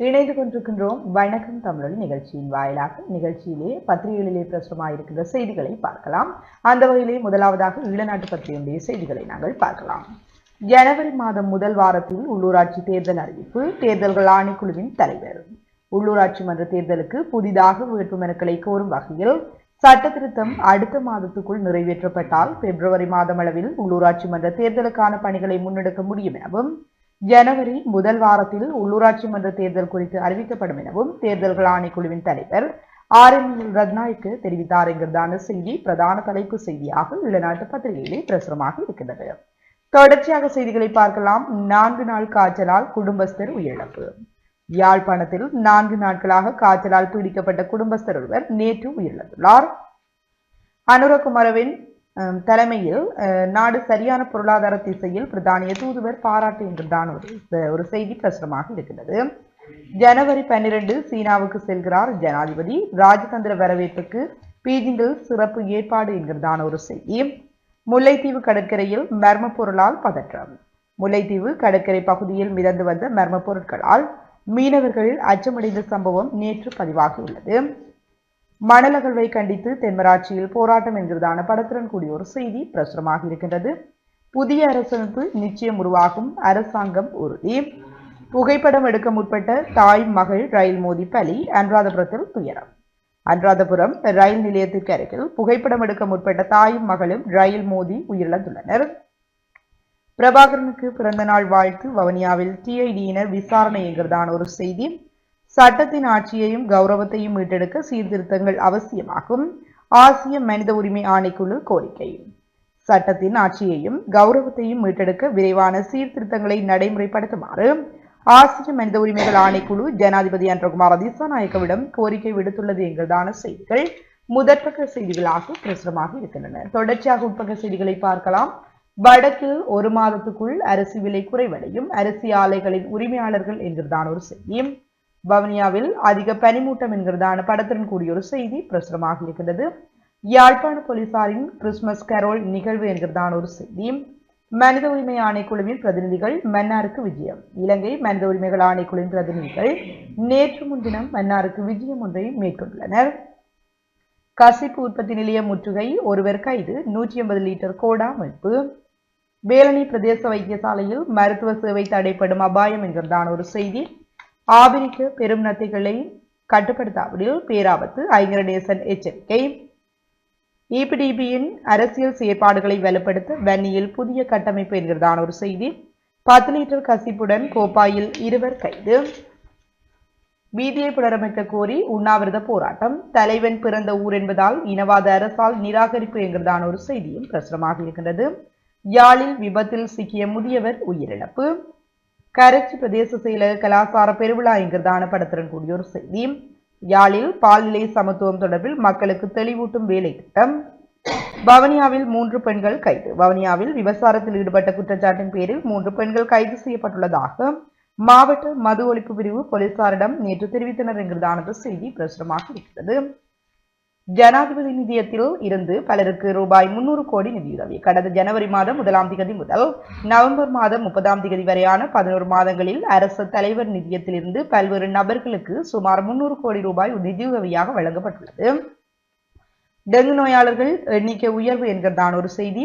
இணைந்து கொண்டிருக்கின்றோம் வணக்கம் தமிழ் நிகழ்ச்சியின் வாயிலாக. நிகழ்ச்சியிலே பத்திரிகைகளிலே பிரசுரமாயிருக்கின்ற செய்திகளை பார்க்கலாம். அந்த வகையிலே முதலாவதாக ஈழநாட்டு பத்திரிகையுடைய செய்திகளை நாங்கள் பார்க்கலாம். ஜனவரி மாதம் முதல் வாரத்தில் உள்ளூராட்சி தேர்தல் அறிவிப்பு. தேர்தல்கள் ஆணைக்குழுவின் தலைவர். உள்ளூராட்சி மன்ற தேர்தலுக்கு புதிதாக வேட்புமனுக்களை கோரும் வகையில் சட்ட திருத்தம் அடுத்த மாதத்துக்குள் நிறைவேற்றப்பட்டால் பிப்ரவரி மாதம் அளவில் உள்ளூராட்சி மன்ற தேர்தலுக்கான பணிகளை முன்னெடுக்க முடியும் எனவும் ஜனவரி முதல் வாரத்தில் உள்ளூராட்சி மன்ற தேர்தல் குறித்து அறிவிக்கப்படும் எனவும் தேர்தல்கள் ஆணைக்குழுவின் தலைவர் ஆர் என் ரத்நாய்க்கு தெரிவித்தார் என்கிறதான செய்தி பிரதான தலைப்பு செய்தியாக இளநாட்டு பத்திரிகையிலே பிரசுரமாக இருக்கின்றது. தொடர்ச்சியாக செய்திகளை பார்க்கலாம். நான்கு நாள் காய்ச்சலால் குடும்பஸ்தர் உயிரிழப்பு. யாழ்ப்பாணத்தில் நான்கு நாட்களாக காய்ச்சலால் பீடிக்கப்பட்ட குடும்பஸ்தர் ஒருவர் நேற்று உயிரிழந்துள்ளார். அனுரகுமரவின் தலைமையில் நாடு சரியான பொருளாதார திசையில் பிரதானிய தூதுவர் பாராட்டுகின்றதான் ஒரு ஒரு செய்தி பிரசுரமாக இருக்கிறது ஜனவரி பன்னிரண்டு சீனாவுக்கு செல்கிறார் ஜனாதிபதி. ராஜதந்திர வரவேற்புக்கு பீஜிங்கில் சிறப்பு ஏற்பாடு என்கிறதான ஒரு செய்தி. முல்லைத்தீவு கடற்கரையில் மர்ம பொருளால் பதற்றம். முல்லைத்தீவு கடற்கரை பகுதியில் மிதந்து வந்த மர்ம பொருட்களால் மீனவர்கள் அச்சமடைந்த சம்பவம் நேற்று பதிவாகியுள்ளது மணலகழ்வை கண்டித்து தென்மராட்சியில் போராட்டம் என்கிறதான படத்துடன் கூடிய ஒரு செய்தி பிரசுரமாக இருக்கின்றது. புதிய அரசமைப்பு நிச்சயம் உருவாகும். அரசாங்கம் உறுதி புகைப்படம் எடுக்க முற்பட்ட தாய் மகள் ரயில் மோதி பலி அனுராதபுரத்தில் துயரம். அனுராதபுரம் ரயில் நிலையத்திற்கு அருகில் புகைப்படம் எடுக்க முற்பட்ட தாயும் மகளும் ரயில் மோதி உயிரிழந்துள்ளனர். பிரபாகரனுக்கு பிறந்த நாள் வாழ்த்து வவுனியாவில் டிஐடியினர் விசாரணை என்கிறதான ஒரு செய்தி. சட்டத்தின் ஆட்சியையும் கௌரவத்தையும் மீட்டெடுக்க சீர்திருத்தங்கள் அவசியமாகும். ஆசிய மனித உரிமை ஆணைக்குழு கோரிக்கை. சட்டத்தின் ஆட்சியையும் கௌரவத்தையும் மீட்டெடுக்க விரைவான சீர்திருத்தங்களை நடைமுறைப்படுத்துமாறு ஆசிய மனித உரிமைகள் ஆணைக்குழு ஜனாதிபதி அன்றகுமார் திசாநாயக்கவிடம் கோரிக்கை விடுத்துள்ளது என்கிறதான செய்திகள். முதற்பக்க செய்திகளாக பிரசுரமாக இருக்கின்றன. தொடர்ச்சியாக உட்பக்க செய்திகளை பார்க்கலாம். வடக்கில் ஒரு மாதத்துக்குள் அரிசி விலை குறைவடையும். அரிசி ஆலைகளின் உரிமையாளர்கள் என்கிறதான ஒரு செய்தி. வவுனியாவில் அதிக பனிமூட்டம் என்கிறதான படத்துடன் கூடிய ஒரு செய்தி பிரசுரமாக இருக்கின்றது யாழ்ப்பாண போலீசாரின் கிறிஸ்துமஸ் கரோல் நிகழ்வு என்கிறதான ஒரு செய்தி. மனித உரிமை ஆணைக்குழுவின் பிரதிநிதிகள் மன்னாருக்கு விஜயம். இலங்கை மனித உரிமைகள் ஆணைக்குழுவின் பிரதிநிதிகள் நேற்று முன்தினம் மன்னாருக்கு விஜயம் ஒன்றை மேற்கொண்டுள்ளனர். கசிப்பு உற்பத்தி நிலைய முற்றுகை ஒருவர் கைது நூற்றி எண்பது லிட்டர் கோடா மீட்பு. வேலணி பிரதேச வைத்தியசாலையில் மருத்துவ சேவை தடைப்படும் அபாயம் என்கிறதான ஒரு செய்தி. ஆபிரிக்க பெரும் நத்தைகளை கட்டுப்படுத்தாவிடில் பேராபத்து ஐங்கரநேசன் எச்சரிக்கை. இபிடிபியின் அரசியல் செயற்பாடுகளை வலுப்படுத்த வன்னியில் புதிய கட்டமைப்பு என்கிறதான ஒரு செய்தி. பத்து லிட்டர் கசிப்புடன் கோப்பாயில் இருவர் கைது. வீதியை புனரமைக்க கோரி உண்ணாவிரத போராட்டம். தலைவன் பிறந்த ஊர் என்பதால் இனவாத அரசால் நிராகரிப்பு என்கிறதான ஒரு செய்தியும் பிரசுரமாக இருக்கின்றது. யாழில் விபத்தில் சிக்கிய முதியவர் உயிரிழப்பு. கரைச்சி பிரதேச செயலக கலாசார பெருவிழா என்கிறதான படத்துடன் கூடிய ஒரு செய்தி. யாழில் பால்நிலை சமத்துவம் தொடர்பில் மக்களுக்கு தெளிவூட்டும் வேலை திட்டம். பவனியாவில் மூன்று பெண்கள் கைது. பவனியாவில் விவசாரத்தில் ஈடுபட்ட குற்றச்சாட்டின் பேரில் மூன்று பெண்கள் கைது செய்யப்பட்டுள்ளதாக மாவட்ட மது ஒழிப்பு பிரிவு போலீசாரிடம் நேற்று தெரிவித்தனர். என்கிறதானது செய்தி பிரசுரமாக இருக்கிறது. ஜனாதிபதி நிதியத்தில் இருந்து பலருக்கு ரூபாய் முன்னூறு கோடி நிதியுதவி கடந்த ஜனவரி மாதம் முதலாம் திகதி முதல் நவம்பர் மாதம் முப்பதாம் திகதி வரையான பதினோரு மாதங்களில் அரசு தலைவர் நிதியத்திலிருந்து பல்வேறு நபர்களுக்கு சுமார் முன்னூறு கோடி ரூபாய் நிதியுதவியாக வழங்கப்பட்டுள்ளது. டெங்கு நோயாளர்கள் எண்ணிக்கை உயர்வு என்கிறதான ஒரு செய்தி.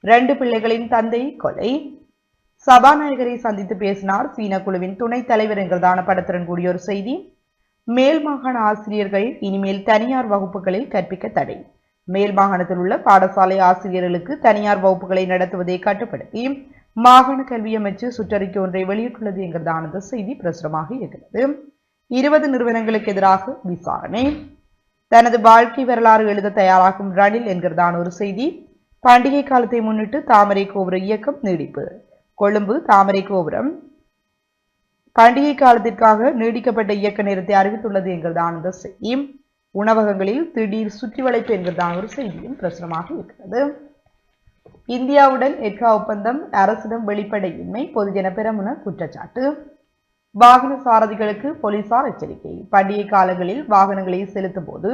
ரெண்டு பிள்ளைகளின் தந்தை கொலை. சபாநாயகரை சந்தித்து பேசினார். சீன குழுவின் துணைத் தலைவர் என்கிறதான படத்துடன் கூடிய ஒரு செய்தி. மேல் மாகாண ஆசிரியர்கள் இனிமேல் தனியார் வகுப்புகளில் கற்பிக்க தடை. மேல் மாகாணத்தில் உள்ள பாடசாலை ஆசிரியர்களுக்கு தனியார் வகுப்புகளை நடத்துவதை கட்டுப்படுத்தி மாகாண கல்வி அமைச்சு சுற்றறிக்கை ஒன்றை வெளியிட்டுள்ளது என்கிறதானது செய்தி பிரசுரமாக இருக்கிறது. இருபது நிறுவனங்களுக்கு எதிராக விசாரணை. தனது வாழ்க்கை வரலாறு எழுத தயாராகும் ரணில் என்கிறதான ஒரு செய்தி பண்டிகை காலத்தை முன்னிட்டு தாமரை கோபுர இயக்கம் நீடிப்பு. கொழும்பு தாமரை கோபுரம். பண்டிகை காலத்திற்காக நீடிக்கப்பட்ட இயக்க நேரத்தை அறிவித்துள்ளது என்கிறதான இந்த செய்தி உணவகங்களில் திடீர் சுற்றி வளைப்பு என்கிறதான ஒரு செய்தியும் பிரசுரமாக இருக்கிறது. இந்தியாவுடன் எட்கா ஒப்பந்தம் அரசிடம் வெளிப்படையின்மை பொதுஜன பெரமுன குற்றச்சாட்டு. வாகன சாரதிகளுக்கு போலீசார் எச்சரிக்கை. பண்டிகை காலங்களில் வாகனங்களை செலுத்தும் போது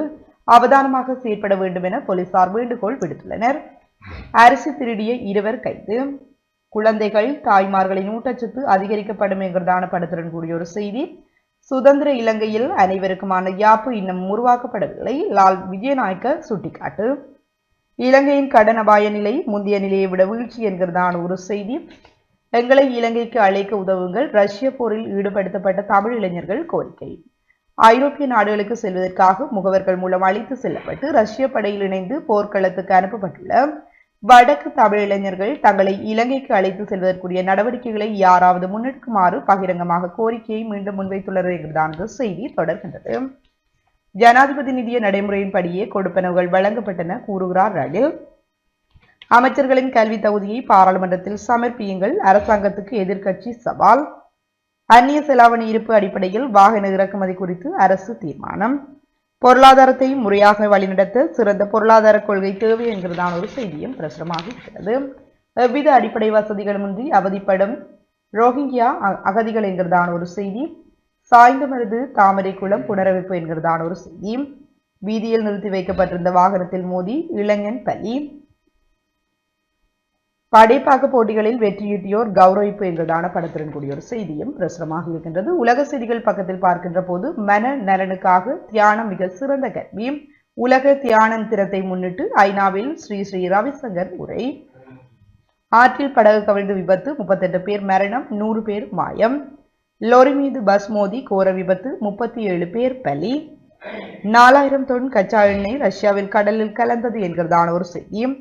அவதானமாக செயற்பட வேண்டும் என போலீசார் வேண்டுகோள் விடுத்துள்ளனர். அரிசி திருடிய இருவர் கைது. குழந்தைகள் தாய்மார்களின் ஊட்டச்சத்து அதிகரிக்கப்படும் என்கிறதான படத்துடன் கூடிய ஒரு செய்தி. சுதந்திர இலங்கையில் அனைவருக்குமான யாப்பு இன்னும் உருவாக்கப்படவில்லை. லால் விஜயநாயக்க சுட்டிக்காட்டு. இலங்கையின் கடன் அபாய நிலை முந்தைய நிலையை விட வீழ்ச்சி என்கிறதான ஒரு செய்தி. எங்களை இலங்கைக்கு அழைக்க உதவுங்கள். ரஷ்ய போரில் ஈடுபடுத்தப்பட்ட தமிழ் இளைஞர்கள் கோரிக்கை. ஐரோப்பிய நாடுகளுக்கு செல்வதற்காக முகவர்கள் மூலம் அழைத்து செல்லப்பட்டு ரஷ்ய படையில் இணைந்து போர்க்களத்துக்கு அனுப்பப்பட்டுள்ள வடக்கு தமிழ் இளைஞர்கள் தங்களை இலங்கைக்கு அழைத்து செல்வதற்குரிய நடவடிக்கைகளை யாராவது முன்னெடுக்குமாறு பகிரங்கமாக கோரிக்கையை மீண்டும் முன்வைத்துள்ளது என்கிறதான செய்தி தொடர்கின்றது. ஜனாதிபதி நிதிய நடைமுறையின்படியே கொடுப்பனவுகள் வழங்கப்பட்டன கூறுகிறார் ரணில். அமைச்சர்களின் கல்வி தகுதியை பாராளுமன்றத்தில் சமர்ப்பியுங்கள். அரசாங்கத்துக்கு எதிர்க்கட்சி சவால். அந்நிய செலாவணி இருப்பு அடிப்படையில் வாகன இறக்குமதி குறித்து அரசு தீர்மானம். பொருளாதாரத்தை முறையாக வழிநடத்த சிறந்த பொருளாதார கொள்கை தேவை என்கிறதான ஒரு செய்தியும் பிரசுரமாக இருக்கிறது எவ்வித அடிப்படை வசதிகளுமின்றி அவதிப்படும் ரோஹிங்கியா அ- அகதிகள் என்கிறதான ஒரு செய்தி. சாய்ந்தமருது தாமரைக்குளம் புனரமைப்பு என்கிறதான ஒரு செய்தி. வீதியில் நிறுத்தி வைக்கப்பட்டிருந்த வாகனத்தில் மோதி இளைஞன் பலி. படைப்பாக்க போட்டிகளில் வெற்றியீட்டியோர் கௌரவிப்பு என்கிறதான படத்துடன் கூடிய ஒரு செய்தியும் பிரசுரமாக இருக்கின்றது. உலக செய்திகள் பக்கத்தில் பார்க்கின்ற போது மன நலனுக்காக தியானம் மிக சிறந்த கல்வி உலக தியானம் திறத்தை முன்னிட்டு ஐநாவில் ஸ்ரீ ஸ்ரீ ரவிசங்கர் உரை. ஆற்றில் படகு கவிழ்ந்து விபத்து முப்பத்தெட்டு பேர் மரணம் நூறு பேர் மாயம். லோரி மீது பஸ் மோதி கோர விபத்து முப்பத்தி ஏழு பேர் பலி. நாலாயிரம் தொன் கச்சா எண்ணெய் ரஷ்யாவில் கடலில் கலந்தது என்கிறதான ஒரு செய்தியும்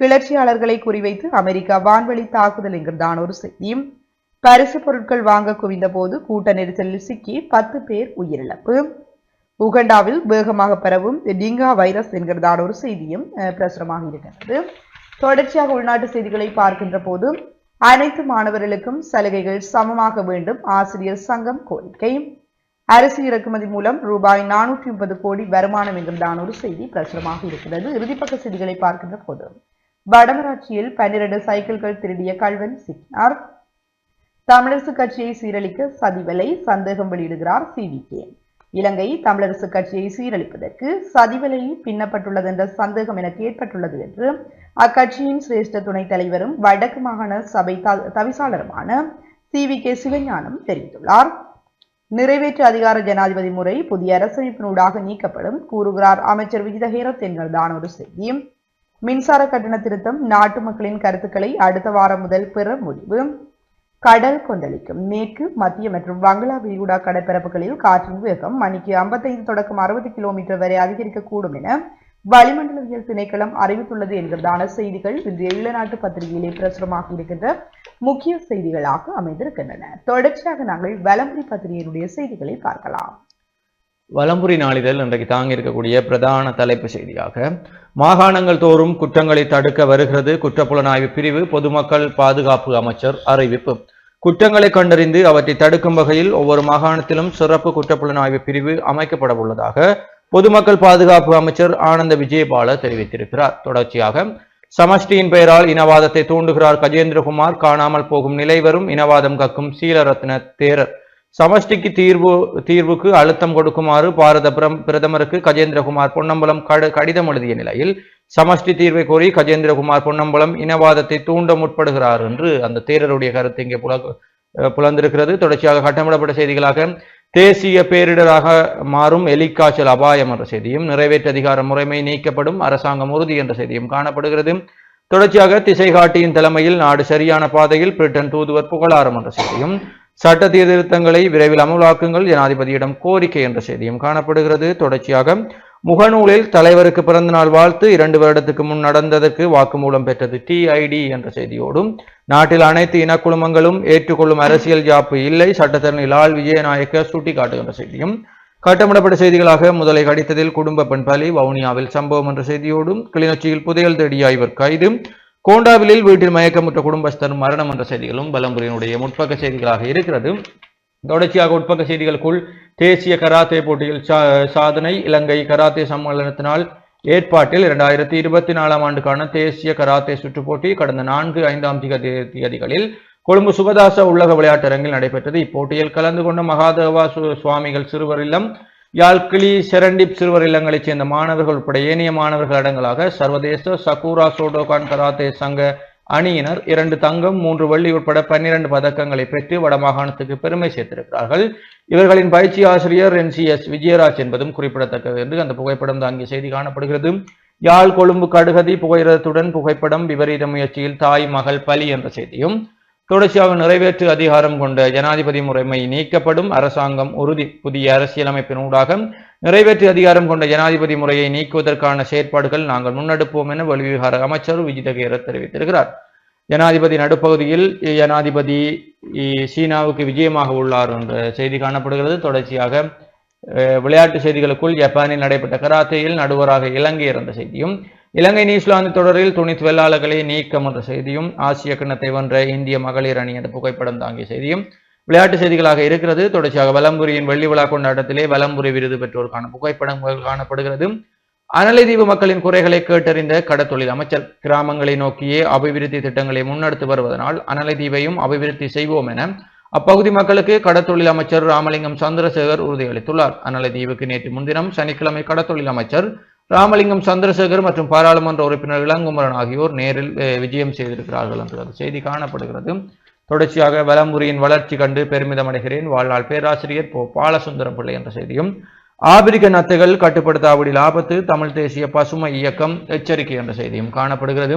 கிளர்ச்சியாளர்களை குறிவைத்து அமெரிக்கா வான்வழி தாக்குதல் என்கிறதான ஒரு செய்தியும். பரிசு பொருட்கள் வாங்க குவிந்த போது கூட்ட நெரிசலில் சிக்கி பத்து பேர் உயிரிழப்பு. உகண்டாவில் வேகமாக பரவும் டிங்கா வைரஸ் என்கிறதான ஒரு செய்தியும் பிரசுரமாக இருக்கிறது. தொடர்ச்சியாக உள்நாட்டு செய்திகளை பார்க்கின்ற போது அனைத்து மாணவர்களுக்கும் சலுகைகள் சமமாக வேண்டும் ஆசிரியர் சங்கம் கோரிக்கை. அரிசி இறக்குமதி மூலம் ரூபாய் நானூற்றி முப்பது கோடி வருமானம் என்கிறதான ஒரு செய்தி பிரசுரமாக இருக்கிறது. இறுதிப்பக்க செய்திகளை பார்க்கின்ற போது வடமராட்சியில் பன்னிரண்டு சைக்கிள்கள் திருடிய கல்வன் சிக்கினார். தமிழரசு கட்சியை சீரழிக்க சதிவலை சந்தேகம் வெளியிடுகிறார் சிவிகே இலங்கை தமிழரசு கட்சியை சீரழிப்பதற்கு சதிவலை பின்னப்பட்டுள்ளது என்ற சந்தேகம் எனக்கு ஏற்பட்டுள்ளது என்று அக்கட்சியின் சிரேஷ்ட துணைத் தலைவரும் வடக்கு மாகாண சபை த- தவிசாளருமான சி வி கே சிவஞானம் தெரிவித்துள்ளார். நிறைவேற்று அதிகார ஜனாதிபதி முறை புதிய அரசமைப்பினூடாக நீக்கப்படும் கூறுகிறார் அமைச்சர் விஜிதஹேரத் என்கிறதான ஒரு செய்தி. மின்சார கட்டண திருத்தம் நாட்டு மக்களின் கருத்துக்களை அடுத்த வாரம் முதல் பெற முடிவு. கடல் கொந்தளிக்கும். மேற்கு மத்திய மற்றும் வங்களா விரிகுடா கடற்பரப்புகளில் காற்றின் வேகம் மணிக்கு 55 தொடக்கம் அறுபது கிலோமீட்டர் வரை அதிகரிக்கக்கூடும் என வளிமண்டலவியல் திணைக்களம் அறிவித்துள்ளது என்கிறதான செய்திகள் இன்றைய ஈழநாட்டு பத்திரிகையிலே பிரசுரமாக இருக்கின்ற முக்கிய செய்திகளாக அமைந்திருக்கின்றன. தொடர்ச்சியாக நாங்கள் வலம்புரி பத்திரிகையினுடைய செய்திகளை பார்க்கலாம். வலம்புரி நாளிதழ் இன்றைக்கு தாங்கி இருக்கக்கூடிய பிரதான தலைப்பு செய்தியாக மாகாணங்கள் தோறும் குற்றங்களை தடுக்க வருகிறது குற்றப்புலனாய்வு பிரிவு பொதுமக்கள் பாதுகாப்பு அமைச்சர் அறிவிப்பு. குற்றங்களை கண்டறிந்து அவற்றை தடுக்கும் வகையில் ஒவ்வொரு மாகாணத்திலும் சிறப்பு குற்றப்புலனாய்வு பிரிவு அமைக்கப்பட உள்ளதாக பொதுமக்கள் பாதுகாப்பு அமைச்சர் ஆனந்த விஜயபால தெரிவித்திருக்கிறார். தொடர்ச்சியாக சமஷ்டியின் பெயரால் இனவாதத்தை தூண்டுகிறார் கஜேந்திரகுமார் காணாமல் போகும் நிலை வரும் இனவாதம் கக்கும் சீலரத்ன தேரர். சமஷ்டிக்கு தீர்வு தீர்வுக்கு அழுத்தம் கொடுக்குமாறு பாரத பிரம்- பிரதமருக்கு கஜேந்திரகுமார் பொன்னம்பலம் கடிதம் எழுதிய நிலையில் சமஷ்டி தீர்வை கோரி கஜேந்திரகுமார் பொன்னம்பலம் இனவாதத்தை தூண்ட முற்படுகிறார் என்று அந்த தேரருடைய கருத்து இங்கே புல புலந்திருக்கிறது. தொடர்ச்சியாக கட்டமிடப்பட்ட செய்திகளாக தேசிய பேரிடராக மாறும் எலிக்காய்ச்சல் அபாயம் என்ற செய்தியும் நிறைவேற்று அதிகார முறைமை நீக்கப்படும் அரசாங்கம் உறுதி என்ற செய்தியும் காணப்படுகிறது. தொடர்ச்சியாக திசைகாட்டியின் தலைமையில் நாடு சரியான பாதையில் பிரிட்டன் தூதுவர் புகழாரம் என்ற செய்தியும் சட்ட சீர்திருத்தங்களை விரைவில் அமலாக்குங்கள் ஜனாதிபதியிடம் கோரிக்கை என்ற செய்தியும் காணப்படுகிறது. தொடர்ச்சியாக முகநூலில் தலைவருக்கு பிறந்தநாள் வாழ்த்து இரண்டு வருடத்துக்கு முன் நடந்ததற்கு வாக்குமூலம் பெற்றது டிஐடி என்ற செய்தியோடும் நாட்டில் அனைத்து இனக்குழுமங்களும் ஏற்றுக்கொள்ளும் அரசியல் ஜாப்பு இல்லை சட்டத்தரணி லால் விஜயநாயக்க சுட்டிக்காட்டுகின்ற செய்தியும் கட்டமிடப்பட்ட செய்திகளாக முதலை கடித்ததில் குடும்ப பெண் பலி வவுனியாவில் சம்பவம் என்ற செய்தியோடும் கிளிநொச்சியில் புதையல் தேடிய இவர் கைது கோண்டாவிலில் வீட்டில் மயக்கமுற்ற குடும்பஸ்தர் மரணம் என்ற செய்திகளும் பலம்புரியினுடைய முற்பக்க செய்திகளாக இருக்கிறது. தொடர்ச்சியாக உட்பக்க செய்திகளுக்குள் தேசிய கராத்தே போட்டியில் சா- சாதனை இலங்கை கராத்தே சம்மேளனத்தினால் ஏற்பாட்டில் இரண்டாயிரத்தி இருபத்தி நாலாம் ஆண்டுக்கான தேசிய கராத்தே சுற்றுப் போட்டி கடந்த நான்கு ஐந்தாம் திகதி தேதிகளில் கொழும்பு சுகதாச உள்ளக விளையாட்டரங்கில் நடைபெற்றது. இப்போட்டியில் கலந்து கொண்ட மகாதேவா சு- சுவாமிகள் சிறுவர் இல்லம் யாழ்கிளி செரண்டிப் சிறுவர் இல்லங்களைச் சேர்ந்த மாணவர்கள் உட்பட ஏனைய மாணவர்கள் அடங்கலாக சர்வதேச சகூரா சோடோகான் கராத்தே சங்க அணியினர் இரண்டு தங்கம் மூன்று வெள்ளி உட்பட பன்னிரண்டு பதக்கங்களை பெற்று வடமாகாணத்துக்கு பெருமை சேர்த்திருக்கிறார்கள். இவர்களின் பயிற்சி ஆசிரியர் என் சி எஸ் விஜயராஜ் என்பதும் குறிப்பிடத்தக்கது என்று அந்த புகைப்படம் தாங்கிய செய்தி காணப்படுகிறது. யாழ் கொழும்பு கடுகதி புகையிரத்துடன் புகைப்படம் விபரீத முயற்சியில் தாய் மகள் பலி என்ற செய்தியும் தொடர்ச்சியாக நிறைவேற்று அதிகாரம் கொண்ட ஜனாதிபதி முறைமை நீக்கப்படும். அரசாங்கம் உறுதி புதிய அரசியலமைப்பின் ஊடாக நிறைவேற்று அதிகாரம் கொண்ட ஜனாதிபதி முறையை நீக்குவதற்கான செயற்பாடுகள் நாங்கள் முன்னெடுப்போம் என வெளிவிவகார அமைச்சர் விஜிதகேர தெரிவித்திருக்கிறார். ஜனாதிபதி நடுப்பகுதியில் ஜனாதிபதி சீனாவுக்கு விஜயமாக உள்ளார் என்ற செய்தி காணப்படுகிறது. தொடர்ச்சியாக அஹ், விளையாட்டு செய்திகளுக்குள் ஜப்பானில் நடைபெற்ற கராத்தேயில் நடுவராக இலங்கை இருந்த செய்தியும் இலங்கை நியூசிலாந்து தொடரில் துணித் வெள்ளாளர்களை நீக்கம் என்ற செய்தியும் ஆசிய கிண்ணத்தை வென்ற இந்திய மகளிர் அணி என்ற புகைப்படம் தாங்கிய செய்தியும் விளையாட்டு செய்திகளாக இருக்கிறது. தொடர்ச்சியாக வலம்புரியின் வெள்ளி விழா கொண்டாட்டத்திலே வலம்புரி விருது பெற்றோருக்கான புகைப்படங்கள் காணப்படுகிறது. அனலைதீவு மக்களின் குறைகளை கேட்டறிந்த கடத்தொழில் அமைச்சர் கிராமங்களை நோக்கியே அபிவிருத்தி திட்டங்களை முன்னெடுத்து வருவதனால் அனலைதீவையும் அபிவிருத்தி செய்வோம் என அப்பகுதி மக்களுக்கு கடத்தொழில் அமைச்சர் ராமலிங்கம் சந்திரசேகர் உறுதியளித்துள்ளார். அனலைதீவுக்கு நேற்று முன்தினம் சனிக்கிழமை கடத்தொழில் அமைச்சர் ராமலிங்கம் சந்திரசேகர் மற்றும் பாராளுமன்ற உறுப்பினர் இளங்குமரன் ஆகியோர் நேரில் விஜயம் செய்திருக்கிறார்கள் என்று அந்த செய்தி காணப்படுகிறது. தொடர்ச்சியாக வலம்புரியின் வளர்ச்சி கண்டு பெருமிதம் அடைகிறேன். வாழ்நாள் பேராசிரியர் போ. பாலசுந்தரம் பிள்ளை என்ற செய்தியும் ஆபிரிக்க நத்தைகள் கட்டுப்படுத்தாவிடில் ஆபத்து தமிழ் தேசிய பசுமை இயக்கம் எச்சரிக்கை என்ற செய்தியும் காணப்படுகிறது.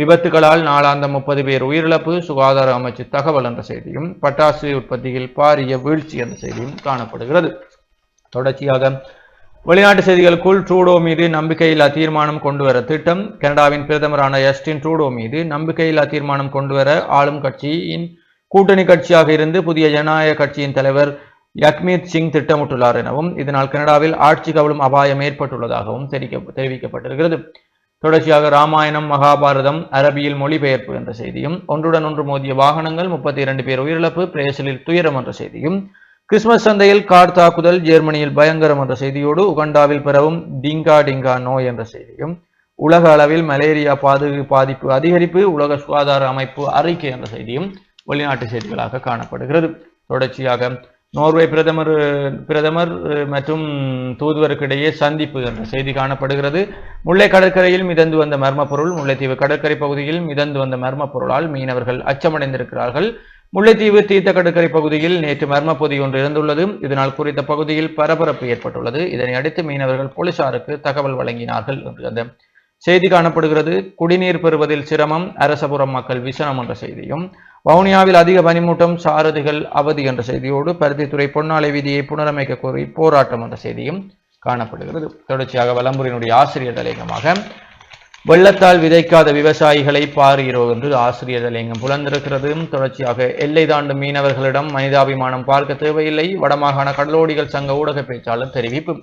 விபத்துகளால் நாளாந்த முப்பது பேர் உயிரிழப்பு சுகாதார அமைச்சு தகவல் என்ற செய்தியும் பட்டாசு உற்பத்தியில் பாரிய வீழ்ச்சி என்ற செய்தியும் காணப்படுகிறது. தொடர்ச்சியாக வெளிநாட்டு செய்திகளுக்குள் ட்ரூடோ மீது நம்பிக்கையில்லா தீர்மானம் கொண்டுவர திட்டம். கனடாவின் பிரதமரான எஸ்டின் ட்ரூடோ மீது நம்பிக்கையில்லா தீர்மானம் கொண்டுவர ஆளும் கட்சியின் கூட்டணி கட்சியாக இருந்து புதிய ஜனநாயக கட்சியின் தலைவர் யக்மீத் சிங் திட்டமிட்டுள்ளார் எனவும் இதனால் கனடாவில் ஆட்சி கவலும் அபாயம் ஏற்பட்டுள்ளதாகவும் தெரிவிக்க தெரிவிக்கப்பட்டிருக்கிறது. தொடர்ச்சியாக ராமாயணம் மகாபாரதம் அரபியில் மொழிபெயர்ப்பு என்ற செய்தியும் ஒன்றுடன் ஒன்று மோதிய வாகனங்கள் முப்பத்தி இரண்டு பேர் உயிரிழப்பு பிரேசிலில் துயரம் என்ற செய்தியும் கிறிஸ்துமஸ் சந்தையில் கார் தாக்குதல் ஜெர்மனியில் பயங்கரம் என்ற செய்தியோடு உகண்டாவில் பெறவும் டிங்கா டிங்கா நோய் என்ற செய்தியும் உலக அளவில் மலேரியா பாது பாதிப்பு அதிகரிப்பு உலக சுகாதார அமைப்பு அறிக்கை என்ற செய்தியும் வெளிநாட்டு செய்திகளாக காணப்படுகிறது. தொடர்ச்சியாக நோர்வே பிரதமர் பிரதமர் மற்றும் தூதுவருக்கிடையே சந்திப்பு என்ற செய்தி காணப்படுகிறது. முல்லை கடற்கரையில் மிதந்து வந்த மர்ம பொருள் முல்லைத்தீவு கடற்கரை பகுதியில் மிதந்து வந்த மர்ம பொருளால் மீனவர்கள் அச்சமடைந்திருக்கிறார்கள். முல்லைத்தீவு தீர்த்த கடற்கரை பகுதியில் நேற்று மர்ம பொதி ஒன்று இருந்துள்ளது இதனால் குறித்த பகுதியில் பரபரப்பு ஏற்பட்டுள்ளது. இதனை அடுத்து மீனவர்கள் போலீசாருக்கு தகவல் வழங்கினார்கள் என்று அந்த செய்தி காணப்படுகிறது. குடிநீர் பெறுவதில் சிரமம் அரசபுரம் மக்கள் விசனம் என்ற செய்தியும் வவுனியாவில் அதிக பனிமூட்டம் சாரதிகள் அவதி என்ற செய்தியோடு பருத்தித்துறை பொன்னாலை வீதியை புனரமைக்க கோரி போராட்டம் என்ற செய்தியும் காணப்படுகிறது. தொடர்ச்சியாக வலம்புரியினுடைய ஆசிரியர் தலையங்கமாக வெள்ளத்தால் விதைக்காத விவசாயிகளை பாருகிறோ என்று ஆசிரியர் தலையங்கம் புலந்திருக்கிறது தொடர்ச்சியாக எல்லை தாண்டும் மீனவர்களிடம் மனிதாபிமானம் பார்க்க தேவையில்லை. வடமாகாண கடலோடிகள் சங்க ஊடக பேச்சாளர் தெரிவிப்பு.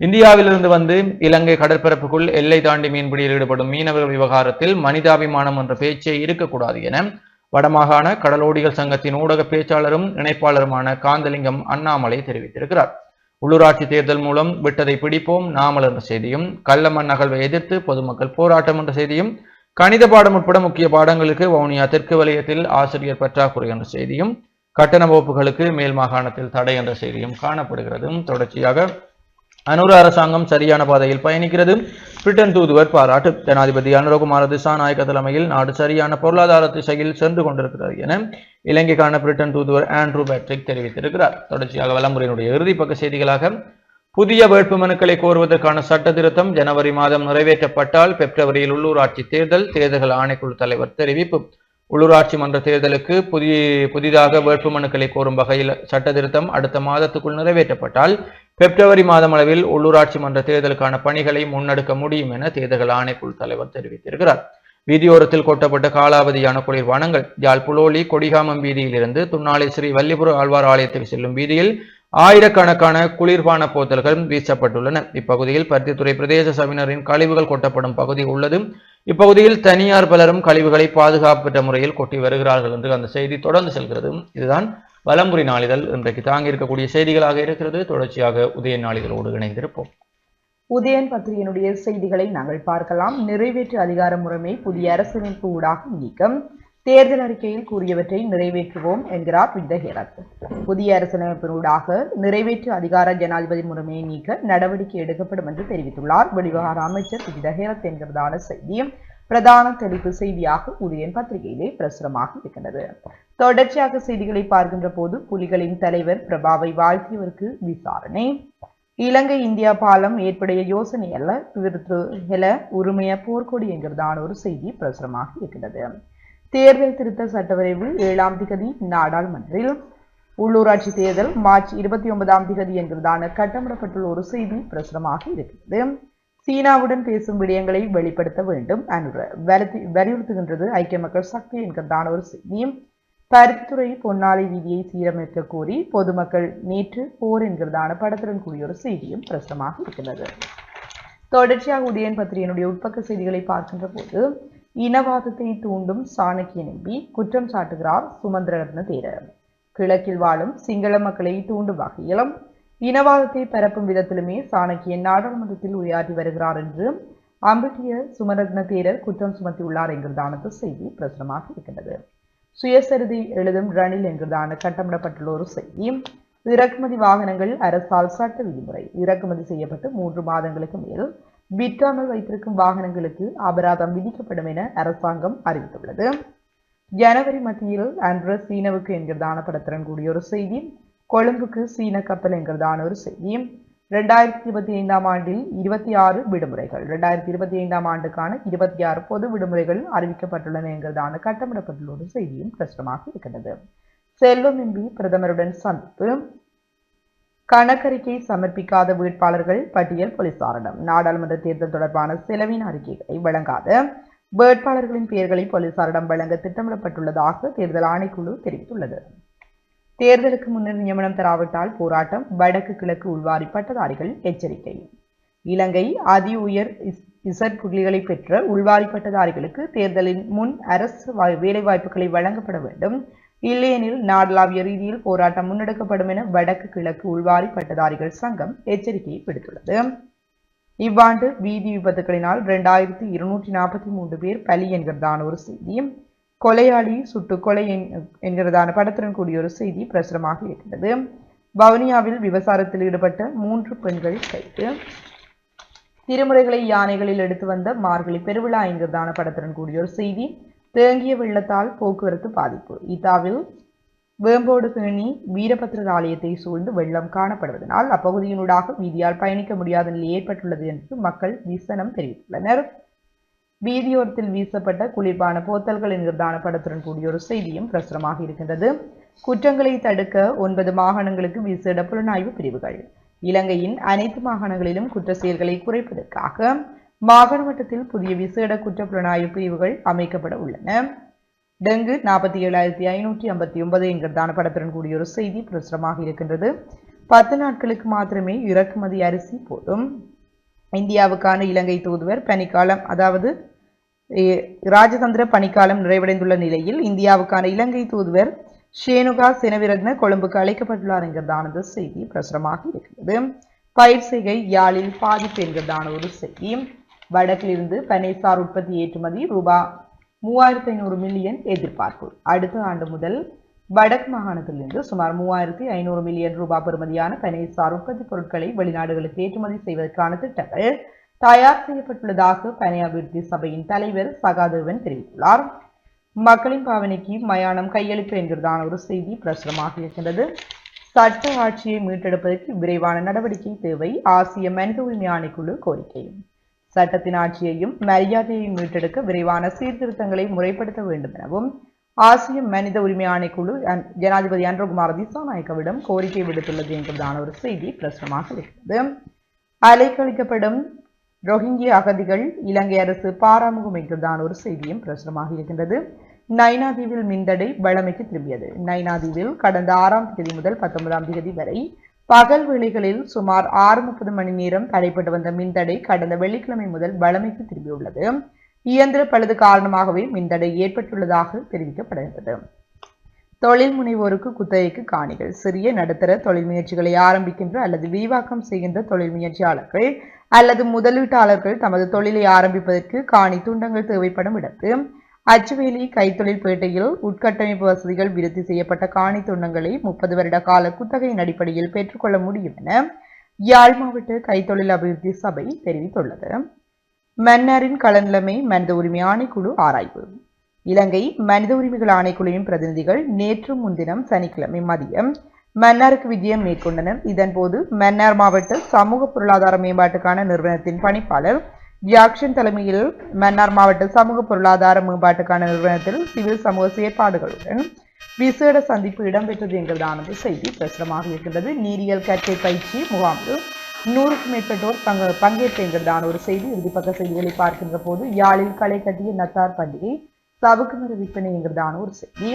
இந்தியாவிலிருந்து வந்து இலங்கை கடற்பரப்புக்குள் எல்லை தாண்டி மீன்பிடியில் ஈடுபடும் மீனவர்கள் விவகாரத்தில் மனிதாபிமானம் என்ற பேச்சே இருக்கக்கூடாது என வடமாகாண கடலோடிகள் சங்கத்தின் ஊடக பேச்சாளரும் இணைப்பாளருமான காந்தலிங்கம் அண்ணாமலை தெரிவித்திருக்கிறார். உள்ளூராட்சி தேர்தல் மூலம் விட்டதை பிடிப்போம் நாமல் என்ற செய்தியும் கள்ளமண் நகழ்வை எதிர்த்து பொதுமக்கள் போராட்டம் என்ற செய்தியும் கணித பாடம் உட்பட முக்கிய பாடங்களுக்கு வவுனியா தெற்கு வலயத்தில் ஆசிரியர் பற்றாக்குறை என்ற செய்தியும் கட்டண வகுப்புகளுக்கு மேல் மாகாணத்தில் தடை என்ற செய்தியும் காணப்படுகிறது தொடர்ச்சியாக அனுர அரசாங்கம் சரியான பாதையில் பயணிக்கிறது. பிரிட்டன் தூதுவர் பாராட்டு. ஜனாதிபதி அனுரகுமார திசாநாயக்க தலைமையில் நாடு சரியான பொருளாதார திசையில் சென்று கொண்டிருக்கிறது என இலங்கைக்கான பிரிட்டன் தூதுவர் ஆண்ட்ரூ பேட்ரிக் தெரிவித்திருக்கிறார். தொடர்ச்சியாக வலமுறையினுடைய இறுதி பக்க செய்திகளாக புதிய வேட்புமனுக்களை கோருவதற்கான சட்ட திருத்தம் ஜனவரி மாதம் நிறைவேற்றப்பட்டால் பிப்ரவரியில் உள்ளூராட்சி தேர்தல் தேர்தல் ஆணைக்குழு தலைவர் தெரிவிப்பு. உள்ளூராட்சி மன்ற தேர்தலுக்கு புதிய புதிதாக வேட்புமனுக்களை கோரும் வகையில் சட்ட திருத்தம் அடுத்த மாதத்துக்குள் நிறைவேற்றப்பட்டால் பிப்ரவரி மாதம் அளவில் உள்ளூராட்சி மன்ற தேர்தலுக்கான பணிகளை முன்னெடுக்க முடியும் என தேர்தல் ஆணைக்குழு தலைவர் தெரிவித்திருக்கிறார். வீதியோரத்தில் கொட்டப்பட்ட காலாவதியான குளிர்பானங்கள் யாழ் புலோலி கொடிகாமம் வீதியிலிருந்து துன்னாலை ஸ்ரீ வல்லிபுர ஆழ்வார் ஆலயத்துக்கு செல்லும் வீதியில் ஆயிரக்கணக்கான குளிர்பான போத்தல்கள் வீசப்பட்டுள்ளன. இப்பகுதியில் பருத்தித்துறை பிரதேச சபையினரின் கழிவுகள் கொட்டப்படும் பகுதி உள்ளது. இப்பகுதியில் தனியார் பலரும் கழிவுகளை பாதுகாப்பற்ற முறையில் கொட்டி வருகிறார்கள் என்று அந்த செய்தி தொடர்ந்து செல்கிறது. இதுதான் வலம்புரி நாளிதழ். இன்றைக்கு தாங்கி இருக்கக்கூடிய செய்திகளாக இருக்கிறது. தொடர்ச்சியாக உதய நாளிதழோடு இணைந்திருப்போம். உதயன் பத்திரிகையினுடைய செய்திகளை நாங்கள் பார்க்கலாம். நிறைவேற்று அதிகார முறைமை புதிய அரசமைப்பு ஊடாக நீக்கம். தேர்தல் அறிக்கையில் கூறியவற்றை நிறைவேற்றுவோம் என்கிறார் வித்தகேரத் புதிய அரசியலமைப்பினூடாக நிறைவேற்று அதிகார ஜனாதிபதி முறைமையை நீக்க நடவடிக்கை எடுக்கப்படும் என்று தெரிவித்துள்ளார். வெளிவகார அமைச்சர் விஜயஹேரத் என்கிறதான செய்தியும் பிரதான தெளிப்பு செய்தியாக உதயன் பத்திரிகையிலே பிரசுரமாக இருக்கின்றது. தொடர்ச்சியாக செய்திகளை பார்க்கின்ற போது புலிகளின் தலைவர் பிரபாவை வாழ்த்தியவருக்கு விசாரணை. இலங்கை இந்தியா பாலம் ஏற்புடைய யோசனை அல்ல திரு உரிமைய போர்க்கொடி என்கிறதான ஒரு செய்தி பிரசுரமாக இருக்கின்றது. தேர்தல் திருத்த சட்டவரைவு ஏழாம் திகதி நாடாளுமன்றில். உள்ளூராட்சி தேர்தல் மார்ச் இருபத்தி ஒன்பதாம் திகதி என்பதான கட்டமிடப்பட்டுள்ள ஒரு செய்தி பிரசுரமாக இருக்கிறது. சீனாவுடன் பேசும் விடயங்களை வெளிப்படுத்த வேண்டும். என்று வலியுறுத்துகின்றது ஐக்கிய மக்கள் சக்தி என்கிறதான ஒரு செய்தியும் பருத்தித்துறை பொன்னாலை வீதியை சீரமைக்க கோரி பொதுமக்கள் நேற்று போர் என்கிறதான படத்துடன் கூடிய ஒரு செய்தியும் பிரசுரமாக இருக்கிறது. தொடர்ச்சியாக உதயன் பத்திரிகையினுடைய உட்பக்க செய்திகளை பார்க்கின்ற போது இனவாதத்தை தூண்டும் சாணக்கிய நம்பி குற்றம் சாட்டுகிறார் சுமந்திரரத்ன தேரர். கிழக்கில் வாழும் சிங்கள மக்களை தூண்டும் வகையிலும் இனவாதத்தை பரப்பும் விதத்திலுமே சாணக்கியன் நாடாளுமன்றத்தில் உரையாற்றி வருகிறார் என்று அம்பிட்டிய சுமரத்ன தேரர் குற்றம் சுமத்தியுள்ளார் என்கிறதானது செய்தி பிரசுரமாக இருக்கின்றது. சுயசரிதை எழுதும் ரணில் என்கிறதான கட்டமிடப்பட்டுள்ள ஒரு செய்தி இறக்குமதி வாகனங்கள் அரசால் சட்ட விதிமுறை. இறக்குமதி செய்யப்பட்டு மூன்று மாதங்களுக்கு மேல் விற்காமல் வைத்திருக்கும் வாகனங்களுக்கு அபராதம் விதிக்கப்படும் என அரசாங்கம் அறிவித்துள்ளது. ஜனவரி மத்தியில் அன்று சீனவுக்கு என்கிறதான படத்துடன் கூடிய ஒரு செய்தி கொழும்புக்கு சீன கப்பல் என்கிறதான ஒரு செய்தி. ரெண்டாயிரத்தி இருபத்தி ஐந்தாம் ஆண்டில் இருபத்தி ஆறு விடுமுறைகள். ரெண்டாயிரத்தி இருபத்தி ஐந்தாம் ஆண்டுக்கான இருபத்தி ஆறு பொது விடுமுறைகள் அறிவிக்கப்பட்டுள்ளன என்கிறதான கட்டமிடப்பட்டுள்ள ஒரு செய்தியும் பிரசுரமாக இருக்கின்றது. செல்வம் எம்பி பிரதமருடன் சந்திப்பு. கணக்கறிக்கை சமர்ப்பிக்காத வேட்பாளர்கள் பட்டியல் போலீசாரிடம் நாடாளுமன்ற தேர்தல் தொடர்பான செலவின் அறிக்கைகளை வழங்காத வேட்பாளர்களின் பெயர்களை போலீசாரிடம் வழங்க திட்டமிடப்பட்டுள்ளதாக தேர்தல் ஆணைக்குழு தெரிவித்துள்ளது. தேர்தலுக்கு முன்னர் நியமனம் தராவிட்டால் போராட்டம் வடக்கு கிழக்கு உள்வாரி பட்டதாரிகள் எச்சரிக்கை. இலங்கை அதி உயர் இசட் புள்ளிகளை பெற்ற உள்வாரி பட்டதாரிகளுக்கு தேர்தலின் முன் அரசு வேலைவாய்ப்புகளை வழங்கப்பட வேண்டும். இல்லையெனில் நாடளாவிய ரீதியில் போராட்டம் முன்னெடுக்கப்படும் என வடக்கு கிழக்கு உள்வாரி பட்டதாரிகள் சங்கம் எச்சரிக்கையை விடுத்துள்ளது. இவ்வாண்டு வீதி விபத்துகளினால் இரண்டாயிரத்தி இருநூற்றி நாற்பத்தி மூன்று பேர் பலி என்கிறதான ஒரு செய்தியும் கொலையாளி சுட்டு கொலை என்- என்கிறதான படத்துடன் கூடிய ஒரு செய்தி பிரசுரமாக இருக்கிறது வவுனியாவில் விவசாரத்தில் ஈடுபட்ட மூன்று பெண்கள் கைது. திருமுறைகளை யானைகளில் எடுத்து வந்த மார்கழி பெருவிழா என்கிறதான படத்துடன் கூடிய ஒரு செய்தி. தேங்கிய வெள்ளத்தால் போக்குவரத்து பாதிப்பு. இத்தாவில் வேம்போடு கேணி வீரபத்திரர் ஆலயத்தை சூழ்ந்து வெள்ளம் காணப்படுவதனால் அப்பகுதியினூடாக வீதியால் பயணிக்க முடியாத நிலை ஏற்பட்டுள்ளது என்று மக்கள் விசனம் தெரிவித்துள்ளனர். வீதியோரத்தில் வீசப்பட்ட குளிர்பான போத்தல்கள் என்கிறதான படத்துடன் கூடிய ஒரு செய்தியும் பிரசுரமாக இருக்கின்றது. குற்றங்களை தடுக்க ஒன்பது மாகாணங்களுக்கு விசேட புலனாய்வு பிரிவுகள். இலங்கையின் அனைத்து மாகாணங்களிலும் குற்ற செயல்களை குறைப்பதற்காக மாகாண மட்டத்தில் புதிய விசேட குற்ற புலனாய்வு பிரிவுகள் அமைக்கப்பட உள்ளன. டெங்கு நாற்பத்தி ஏழாயிரத்தி ஐநூற்றி ஐம்பத்தி ஒன்பது என்கிறதான படத்துடன் கூடிய ஒரு செய்தி பிரசுரமாக இருக்கின்றது. பத்து நாட்களுக்கு மாத்திரமே இறக்குமதி அரிசி போதும். இந்தியாவுக்கான இலங்கை தூதுவர் பனிக்காலம் அதாவது ராஜதந்திர பணிக்காலம் நிறைவடைந்துள்ள நிலையில் இந்தியாவுக்கான இலங்கை தூதுவர் ஷேனுகா செனவிரத்ன கொழும்புக்கு அழைக்கப்பட்டுள்ளார் என்கிறதான செய்தி பிரசுரமாக இருக்கிறது. பயிர் செய்கை யாழில் பாதிப்பு என்கிறதான ஒரு செய்தி. வடக்கிலிருந்து பனைசார் உற்பத்தி ஏற்றுமதி ரூபா மூவாயிரத்தி ஐநூறு மில்லியன் எதிர்பார்ப்பு. அடுத்த ஆண்டு முதல் வடக்கு மாகாணத்திலிருந்து சுமார் மூவாயிரத்தி ஐநூறு மில்லியன் ரூபாய் பெறுமதியான பனைசார் உற்பத்தி பொருட்களை வெளிநாடுகளுக்கு ஏற்றுமதி செய்வதற்கான திட்டங்கள் தயார் செய்யப்பட்டுள்ளதாக பனை அபிவிருத்தி சபையின் தலைவர் சகாதேவன் தெரிவித்துள்ளார். மக்களின் பாவனைக்கு மயானம் கையளிப்பு என்கிறதான ஒரு செய்தி பிரசுரமாக இருக்கின்றது. சட்ட ஆட்சியை மீட்டெடுப்பதற்கு விரைவான நடவடிக்கை தேவை. ஆசிய மனித உரிமை ஆணைக்குழு கோரிக்கை. சட்டத்தின் ஆட்சியையும் மரியாதையையும் மீட்டெடுக்க விரைவான சீர்திருத்தங்களை முறைப்படுத்த வேண்டும் எனவும் ஆசிய மனித உரிமை ஆணைக்குழு ஜனாதிபதி அன்றகுமார் திசாநாயக்கவிடம் கோரிக்கை விடுத்துள்ளது என்பதான ஒரு செய்தி பிரசுரமாக இருக்கிறது. அலைக்கழிக்கப்படும் ரோஹிங்கிய அகதிகள் இலங்கை அரசு பாராமுகம் என்றுதான் ஒரு செய்தியும் பிரசுரமாக இருக்கின்றது. நைனாதீவில் மின்தடை வளமைக்கு திரும்பியது. நைனாதீவில் கடந்த ஆறாம் தேதி முதல் பத்தொன்பதாம் தேதி வரை பகல் வேளைகளில் சுமார் ஆறு முப்பது மணி நேரம் தடைப்பட்டு வந்த மின்தடை கடந்த வெள்ளிக்கிழமை முதல் வளமைக்கு திரும்பியுள்ளது. இயந்திர பழுது காரணமாகவே மின்தடை ஏற்பட்டுள்ளதாக தெரிவிக்கப்படுகிறது தொழில் முனைவோருக்கு குத்தகைக்கு காணிகள். சிறிய நடுத்தர தொழில் முயற்சிகளை ஆரம்பிக்கின்ற அல்லது விரிவாக்கம் செய்கின்ற தொழில் முயற்சியாளர்கள் அல்லது முதலீட்டாளர்கள் தமது தொழிலை ஆரம்பிப்பதற்கு காணி துண்டங்கள் தேவைப்படும் இடத்து அச்சுவேலி கைத்தொழில் பேட்டையில் உட்கட்டமைப்பு வசதிகள் விருத்தி செய்யப்பட்ட காணி துண்டங்களை முப்பது வருட கால குத்தகையின் அடிப்படையில் பெற்றுக்கொள்ள முடியும் என யாழ் மாவட்ட கைத்தொழில் அபிவிருத்தி சபை தெரிவித்துள்ளது. மன்னாரின் களநிலைமை மனித உரிமை ஆணைக்குழு ஆராய்வு. இலங்கை மனித உரிமைகள் ஆணைக்குழுவின் பிரதிநிதிகள் நேற்று முன்தினம் சனிக்கிழமை மதியம் மன்னாருக்கு விஜயம் மேற்கொண்டனர். இதன்போது மன்னார் மாவட்ட சமூக பொருளாதார மேம்பாட்டுக்கான நிறுவனத்தின் பணிப்பாளர் வியாக்ஷன் தலைமையில் மன்னார் மாவட்ட சமூக பொருளாதார மேம்பாட்டுக்கான நிறுவனத்தில் சிவில் சமூக செயற்பாடுகளுடன் விசேட சந்திப்பு இடம்பெற்றது என்கிறதானது செய்தி. பிரசுரமாக இருக்கின்றது. நீரியல் கற்றை பயிற்சி முகாமில் நூறுக்கும் மேற்பட்டோர் பங்கு பங்கேற்ற என்கிறதான ஒரு செய்தி. இறுதிப்பக்க செய்திகளை பார்க்கின்ற போது யாழில் களை கட்டிய நத்தார் பண்டிகை சவுக்கு மர விற்பனை என்கிறதான ஒரு செய்தி.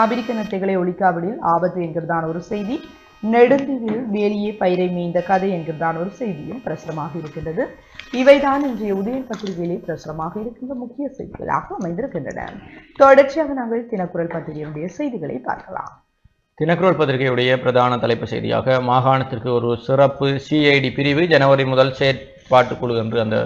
ஆபிரிக்க நத்தைகளை ஒழிக்காவிடில் ஆபத்து என்கிறதான ஒரு செய்தி. நெடுந்தீவில் வேலியே பயிரை மேய்ந்த கதை என்கிறதான ஒரு செய்தியும் பிரசுரமாக இருக்கின்றது. இவைதான் இன்றைய உதயன் பத்திரிகையிலே பிரசுரமாக இருக்கின்ற முக்கிய செய்திகளாக அமைந்திருக்கின்றன. தொடர்ச்சியாக நாங்கள் தினக்குரல் பத்திரிகையுடைய செய்திகளை பார்க்கலாம். தினக்குரல் பத்திரிகையுடைய பிரதான தலைப்பு செய்தியாக மாகாணத்திற்கு ஒரு சிறப்பு சிஐடி பிரிவு ஜனவரி முதல் செயற்பாட்டு குழு என்று அந்த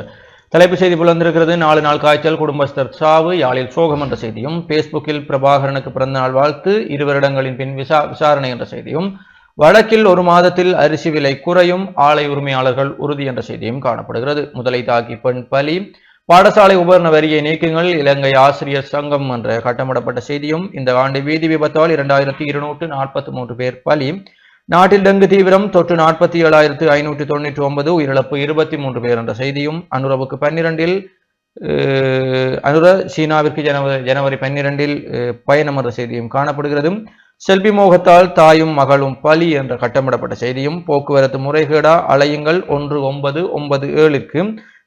தலைப்பு செய்தி புலந்திருக்கிறது. நாலு நாள் காய்ச்சல் குடும்பஸ்தர் சாவு யாழில் சோகம் என்ற செய்தியும் பேஸ்புக்கில் பிரபாகரனுக்கு பிறந்த நாள் வாழ்த்து இரு வருடங்களின் பின் விசா விசாரணை என்ற செய்தியும் வடக்கில் ஒரு மாதத்தில் அரிசி விலை குறையும் ஆலை உரிமையாளர்கள் உறுதி என்ற செய்தியும் காணப்படுகிறது. முதலை தாக்கி பெண் பலி. பாடசாலை உபகரண வரியை நீக்குங்கள் இலங்கை ஆசிரியர் சங்கம் என்ற கட்டமிடப்பட்ட செய்தியும் இந்த ஆண்டு வீதி விபத்தால் இரண்டாயிரத்தி இருநூற்று நாற்பத்தி மூன்று பேர் பலி. நாட்டில் டெங்கு தீவிரம் தொற்று நாற்பத்தி ஏழாயிரத்து ஐநூற்றி தொண்ணூற்றி ஒன்பது உயிரிழப்பு இருபத்தி மூன்று பேர் என்ற செய்தியும் அனுரவுக்கு பன்னிரண்டில் அனுர சீனாவிற்கு ஜனவரி ஜனவரி பன்னிரெண்டில் பயணம் என்ற செய்தியும் காணப்படுகிறது. செல்வி மோகத்தால் தாயும் மகளும் பலி என்ற கட்டமிடப்பட்ட செய்தியும் போக்குவரத்து முறைகேடா அலையுங்கள் ஒன்று ஒன்பது ஒன்பது ஏழுக்கு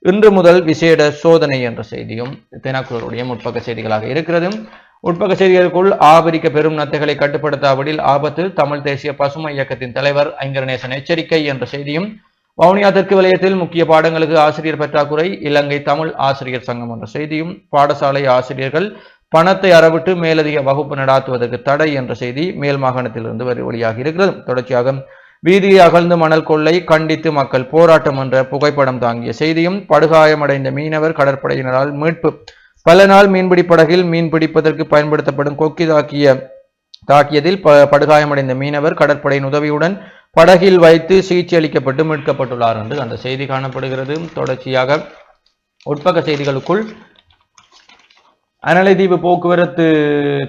இன்று முதல் விசேட சோதனை என்ற செய்தியும் தினக்குரலுடைய முற்பக்க செய்திகளாக இருக்கிறது. உட்பக்க செய்திகளுக்குள் ஆபிரிக்க பெரும் நத்தைகளை கட்டுப்படுத்தாவிடில் ஆபத்து தமிழ் தேசிய பசுமை இயக்கத்தின் தலைவர் ஐங்கரநேசன் எச்சரிக்கை என்ற செய்தியும் வவுனியா தெற்கு வலயத்தில் முக்கிய பாடங்களுக்கு ஆசிரியர் பற்றாக்குறை இலங்கை தமிழ் ஆசிரியர் சங்கம் என்ற செய்தியும் பாடசாலை ஆசிரியர்கள் பணத்தை அறவிட்டு மேலதிக வகுப்பு நடாத்துவதற்கு தடை என்ற செய்தி மேல் மாகாணத்திலிருந்து வரி வழியாகி இருக்கிறது. தொடர்ச்சியாக வீதியை அகழ்ந்து மணல் கொள்ளை கண்டித்து மக்கள் போராட்டம் என்ற புகைப்படம் தாங்கிய செய்தியும் படுகாயமடைந்த மீனவர் கடற்படையினரால் மீட்பு. பல நாள் மீன்பிடி படகில் மீன் பிடிப்பதற்கு பயன்படுத்தப்படும் கொக்கி தாக்கிய தாக்கியதில் ப படுகாயமடைந்த மீனவர் கடற்படையின் உதவியுடன் படகில் வைத்து சிகிச்சை அளிக்கப்பட்டு மீட்கப்பட்டுள்ளார் என்று அந்த செய்தி காணப்படுகிறது. தொடர்ச்சியாக உட்பக்க செய்திகளுக்குள் அனலைதீவு போக்குவரத்து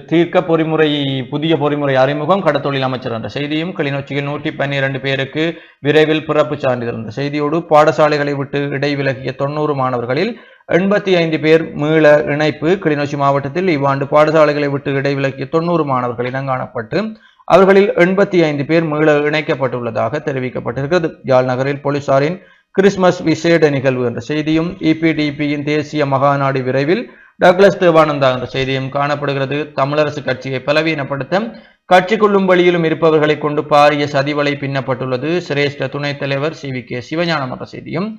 தீர்க்க பொறிமுறை புதிய பொறிமுறை அறிமுகம் கடத்தொழில் அமைச்சர் என்ற செய்தியும் கிளிநொச்சியில் நூற்றி பன்னிரண்டு பேருக்கு விரைவில் பிறப்பு சான்றிதழ் என்ற செய்தியோடு பாடசாலைகளை விட்டு இடைவிலகிய தொண்ணூறு மாணவர்களில் எண்பத்தி ஐந்து பேர் மீள இணைப்பு கிளிநொச்சி மாவட்டத்தில் இவ்வாண்டு பாடசாலைகளை விட்டு இடைவிலகிய தொண்ணூறு மாணவர்கள் இனங்காணப்பட்டு அவர்களில் எண்பத்தி ஐந்து பேர் மீள இணைக்கப்பட்டுள்ளதாக தெரிவிக்கப்பட்டிருக்கிறது. யாழ் நகரில் போலீசாரின் கிறிஸ்துமஸ் விசேட நிகழ்வு என்ற செய்தியும் இபிடிபியின் தேசிய மகாநாடு விரைவில் டக்ளஸ் தேவானந்தா என்ற செய்தியும் காணப்படுகிறது. தமிழரசு கட்சியை பலவீனப்படுத்த கட்சிக்குள்ளும் வழியிலும் இருப்பவர்களை கொண்டு பாரிய சதிவலை பின்னப்பட்டுள்ளது. சிரேஷ்ட துணைத் தலைவர் சி வி கே சிவஞானம் என்ற செய்தியும்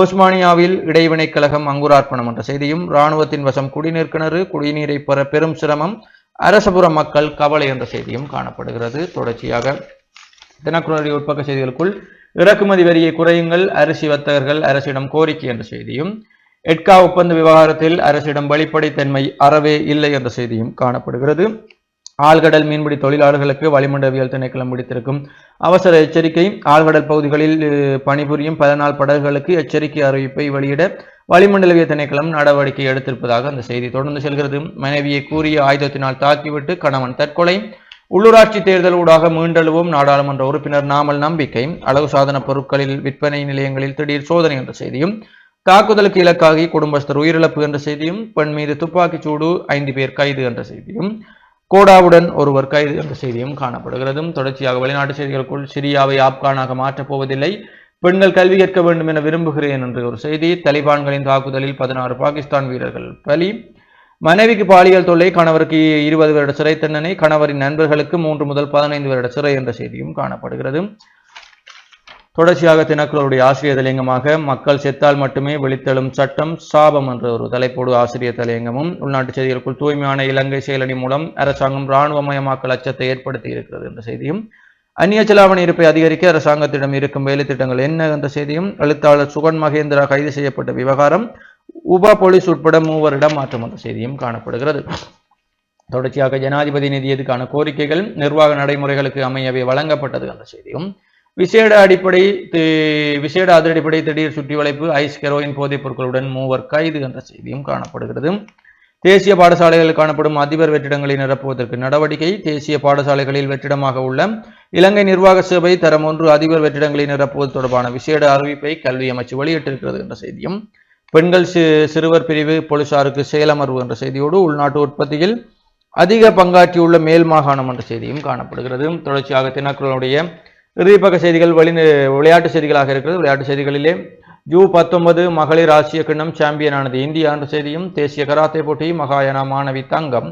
ஓஸ்மானியாவில் இடைவினை கழகம் அங்குரார்ப்பணம் என்ற செய்தியும் இராணுவத்தின் வசம் குடிநீர் கிணறு குடிநீரை பெற பெரும் சிரமம் அரசபுர மக்கள் கவலை என்ற செய்தியும் காணப்படுகிறது. தொடர்ச்சியாக தினக்குரலுடைய உட்பக்க செய்திகளுக்குள் இறக்குமதி வரியை குறையுங்கள். அரிசி வர்த்தகர்கள் அரசிடம் கோரிக்கை என்ற செய்தியும் எட்கா ஒப்பந்த விவகாரத்தில் அரசிடம் வெளிப்படைத்தன்மை அறவே இல்லை என்ற செய்தியும் காணப்படுகிறது. ஆழ்கடல் மீன்பிடி தொழிலாளர்களுக்கு வளிமண்டலவியல் திணைக்களம் விடுத்திருக்கும் அவசர எச்சரிக்கை. ஆழ்கடல் பகுதிகளில் பணிபுரியும் பல நாள் படகுகளுக்கு எச்சரிக்கை அறிவிப்பை வெளியிட வளிமண்டலவியல் திணைக்களம் நடவடிக்கை எடுத்திருப்பதாக அந்த செய்தி தொடர்ந்து செல்கிறது. மனைவியை கூறிய ஆயுதத்தினால் தாக்கிவிட்டு கணவன் தற்கொலை. உள்ளூராட்சி தேர்தல் ஊடாக மீண்டெழுவும் நாடாளுமன்ற உறுப்பினர் நாமல் நம்பிக்கை அழகு சாதன பொருட்களில் விற்பனை நிலையங்களில் திடீர் சோதனை என்ற செய்தியும் தாக்குதலுக்கு இலக்காகி குடும்பஸ்தர் உயிரிழப்பு என்ற செய்தியும் பெண் மீது துப்பாக்கிச் சூடு ஐந்து பேர் கைது என்ற செய்தியும் கோடாவுடன் ஒருவர் கைது என்ற செய்தியும் காணப்படுகிறது. தொடர்ச்சியாக வெளிநாட்டு செய்திகளுக்குள் சிரியாவை ஆப்கானாக மாற்றப் போவதில்லை. பெண்கள் கல்வி கேட்க வேண்டும் என விரும்புகிறேன் என்று ஒரு செய்தி. தலிபான்களின் தாக்குதலில் பதினாறு பாகிஸ்தான் வீரர்கள் பலி. மனைவிக்கு பாலியல் தொல்லை கணவருக்கு இருபது வருட சிறை தண்டனை கணவரின் நண்பர்களுக்கு மூன்று முதல் பதினைந்து வருட சிறை என்ற செய்தியும் காணப்படுகிறது. தொடர்ச்சியாக தினக்களுடைய ஆசிரியர் தலையங்கமாக மக்கள் செத்தால் மட்டுமே வெளித்தெழும் சட்டம் சாபம் என்ற ஒரு தலைப்போடு ஆசிரியர் தலையங்கமும் உள்நாட்டு செய்திகளுக்குள் தூய்மையான இலங்கை செயலணி மூலம் அரசாங்கம் இராணுவமயமாக்கல் அச்சத்தை ஏற்படுத்தி இருக்கிறது என்ற செய்தியும் அந்நிய செலாவணி இருப்பை அதிகரிக்க அரசாங்கத்திடம் இருக்கும் வேலை திட்டங்கள் என்ன என்ற செய்தியும் எழுத்தாளர் சுகன் மகேந்திரா கைது செய்யப்பட்ட விவகாரம் உபா போலீஸ் உட்பட மூவரிடம் மாற்றம் செய்தியும் காணப்படுகிறது. தொடர்ச்சியாக ஜனாதிபதி நிதியதுக்கான கோரிக்கைகள் நிர்வாக நடைமுறைகளுக்கு அமையவே வழங்கப்பட்டது அந்த செய்தியும் விசேட அடிப்படை தி- விசேட அதிரடிப்படை திடீர் சுற்றி வளைப்பு ஐஸ் ஹெரோயின் போதைப் பொருட்களுடன் மூவர் கைது என்ற செய்தியும் காணப்படுகிறது. தேசிய பாடசாலைகளில் காணப்படும் அதிபர் வெற்றிடங்களை நிரப்புவதற்கு நடவடிக்கை தேசிய பாடசாலைகளில் வெற்றிடமாக உள்ள இலங்கை நிர்வாக சபை தரம் ஒன்று அதிபர் வெற்றிடங்களை நிரப்புவது தொடர்பான விசேட அறிவிப்பை கல்வி அமைச்சு வெளியிட்டிருக்கிறது என்ற செய்தியும் பெண்கள் சி சிறுவர் பிரிவு போலீசாருக்கு செயலமர்வு என்ற செய்தியோடு உள்நாட்டு உற்பத்தியில் அதிக பங்காற்றியுள்ள மேல் மாகாணம் என்ற செய்தியும் காணப்படுகிறது. தொடர்ச்சியாக தினக்குரலுடைய இறுதிப்பக்க செய்திகள் வெளி விளையாட்டு செய்திகளாக இருக்கிறது. விளையாட்டு செய்திகளிலே ஜூ பத்தொன்பது மகளிர் ஆசிய கிண்ணம் சாம்பியனானது இந்தியா என்ற செய்தியும் தேசிய கராத்தே போட்டி மகாயனா மாணவி தங்கம்.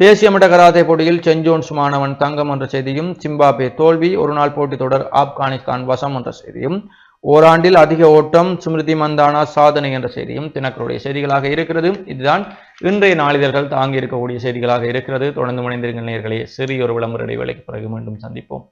தேசிய மட்ட கராத்தே போட்டியில் செஞ்சோன்ஸ் ஜோன்ஸ் மாணவன் தங்கம் என்ற செய்தியும் சிம்பாபே தோல்வி ஒருநாள் போட்டி தொடர் ஆப்கானிஸ்தான் வசம் என்ற செய்தியும் ஓராண்டில் அதிக ஓட்டம் ஸ்மிருதி மந்தானா சாதனை என்ற செய்தியும் தினக்கருடைய செய்திகளாக இருக்கிறது. இதுதான் இன்றைய நாளிதழ்கள் தாங்கி இருக்கக்கூடிய செய்திகளாக இருக்கிறது. தொடர்ந்து முனைந்திருங்கள் நேர்களே. சிறிய ஒரு விளம்பர இடைவேளைக்கு பிறகு மீண்டும் சந்திப்போம்.